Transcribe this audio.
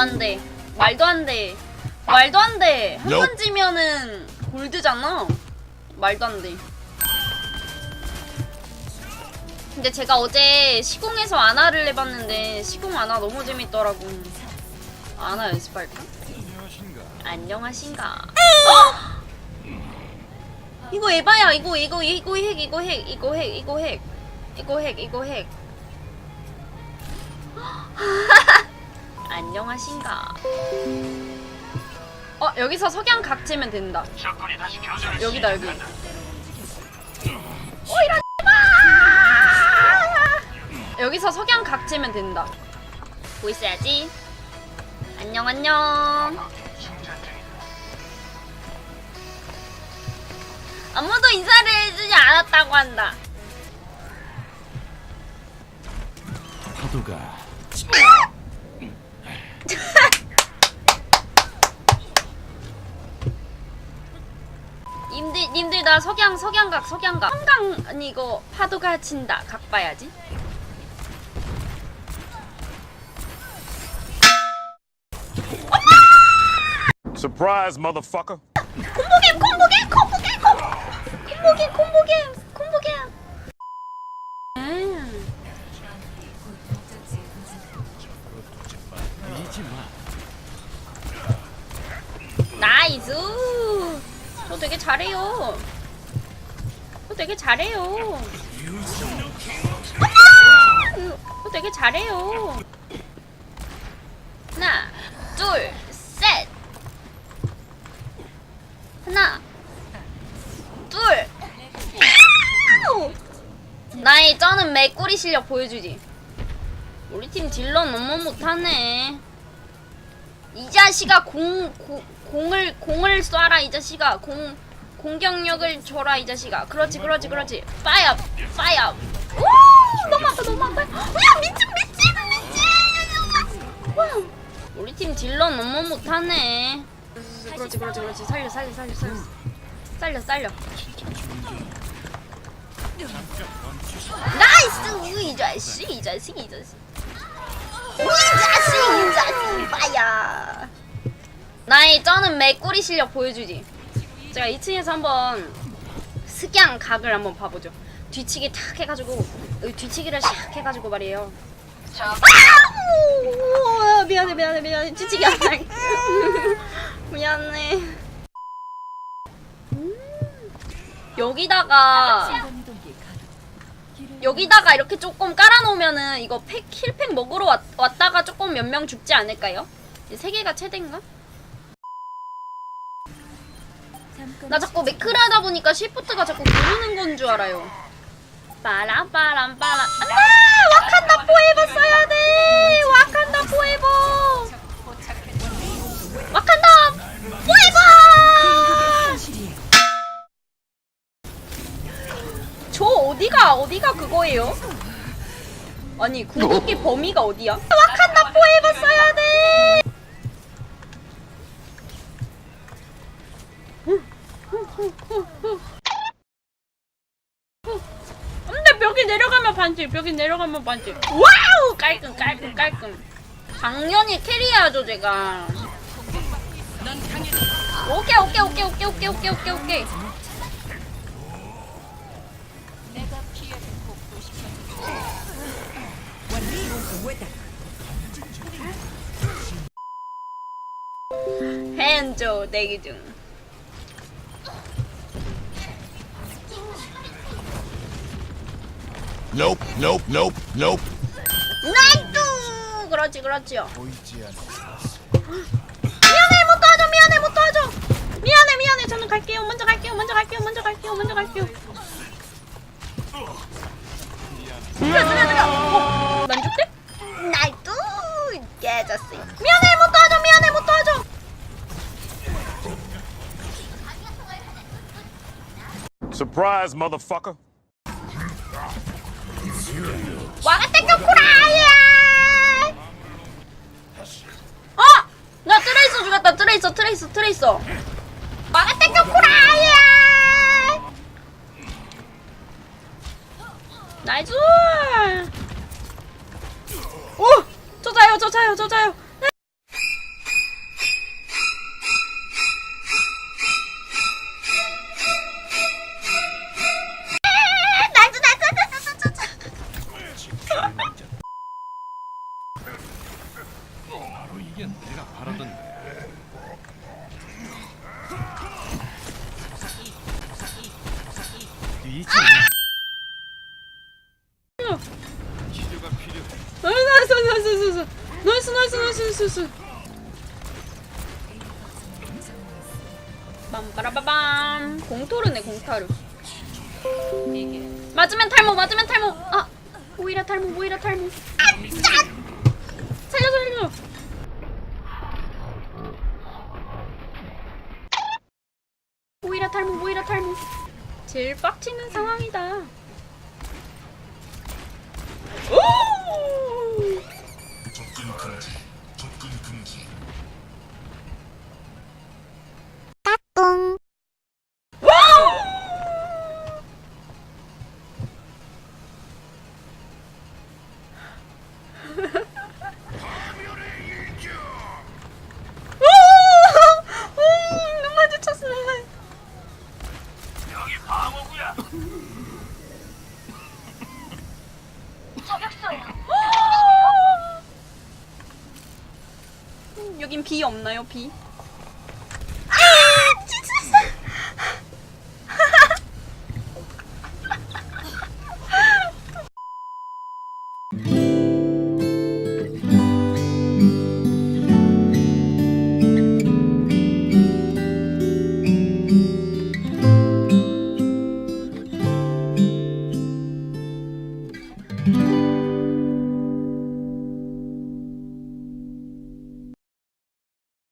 안 돼. 말도 안 돼. 말도 안 돼. 한 번. 지면은 골드잖아. 말도 안 돼. 근데 제가 어제 시공에서 아나를 해봤는데 시공 아나 너무 재밌더라고. 아나 연습할까? 안녕하신가? 어! 이거 에바야. 이거 이거 이거 핵 이거 핵 이거 핵 이거 핵 이거 핵 이거 핵. 안녕하신가? 어 여기서 석양 각지면 된다. 여기다 여기. 어 이런 마 여기서 석양 각지면 된다. 보이스야지. 안녕 안녕. 아무도 인사를 해주지 않았다고 한다. 파도가 님들 나 석양 석양각 석양각. 한강 아니 이거 파도가 친다. 각 봐야지. Surprise motherfucker. 콤보겜 콤보겜 콤보겜 콤보겜 콤보겜 콤 잘해요. 저 되게 잘해요. 저 되게 잘해요. 하나 둘 셋. 하나 둘! 나의 쩌는 맥꼬리 실력 보여주지. 우리 팀 딜러 너무 못하네. 이 자식아 공, 고, 공을 공을 쏴라 이 자식아. 공 공격력을 줘라 이 자식아. 그렇지 그렇지 그렇지. 파이어 파이어 오 너무 아파 너무 아파. 야 미친 미친 미친. 와, 우리 팀 딜러 너무 못하네. 그렇지 그렇지 그렇지. 살려 살려 살려 살려. 살려 살려. 나이스 이 자식 이 자식 이 자식. 이 자식 이 자식. 빠야 나의 쩌는 맥꼬리 실력 보여주지 제가 2층에서 한번 스양 각을 한번 봐보죠 뒤치기 탁 해가지고 뒤치기를 샥 해가지고 말이에요 아우! 미안해 미안해 미안해 뒤치기 안 할. 미안해 음. 여기다가 여기다가 이렇게 조금 깔아놓으면은 이거 팩 힐팩 먹으러 왔, 왔다가 조금 몇 명 죽지 않을까요? 이세 개가 최대인가? 나 자꾸 매크를 하다 보니까 시프트가 자꾸 누르는 건 줄 알아요. 빠람 빠람 빠람. 안돼! 와칸다 포에버 써야 돼! 와칸다 포에버! 와칸다 포에버! 저 어디가 어디가 그거예요? 아니 궁극기 범위가 어디야? 와칸다 포에버 써야 돼. 근데 벽이 내려가면 반칙, 벽이 내려가면 반칙. 와우 깔끔 깔끔 깔끔. 당연히 캐리해야죠 제가. 오케이 오케이 오케이 오케이 오케이 오케이 오케이 오케이. 핸조 대기 중. Nope nope nope nope 나이스! 그렇지 그렇지요. 미안해 못 도와줘 미안해 못 도와줘. 미안해 미안해 저는 갈게요 먼저 갈게요 먼저 갈게요 먼저 갈게요 먼저 갈게요. 들려 들려 들려. 어, 난 죽대? 나이스 깨졌어. 미안해 못 도와줘 미안해 못 도와줘. surprise motherfucker 와가떼 꼬꾸라야! 어! 나 트레이서 죽였다 트레이서 트레이서 트레이서 와가떼 꼬꾸라야! 나이스! 오! 저 자요 저 자요 저 자요 바로 이게 내가 바라던 데 아, 빰빠라빠밤. 공토르네 공타르. 맞으면 탈모 맞으면 탈모. 아 모이라 탈모 모이라 탈모. 제일 빡치는 상황이다. 여긴 비 없나요? 비?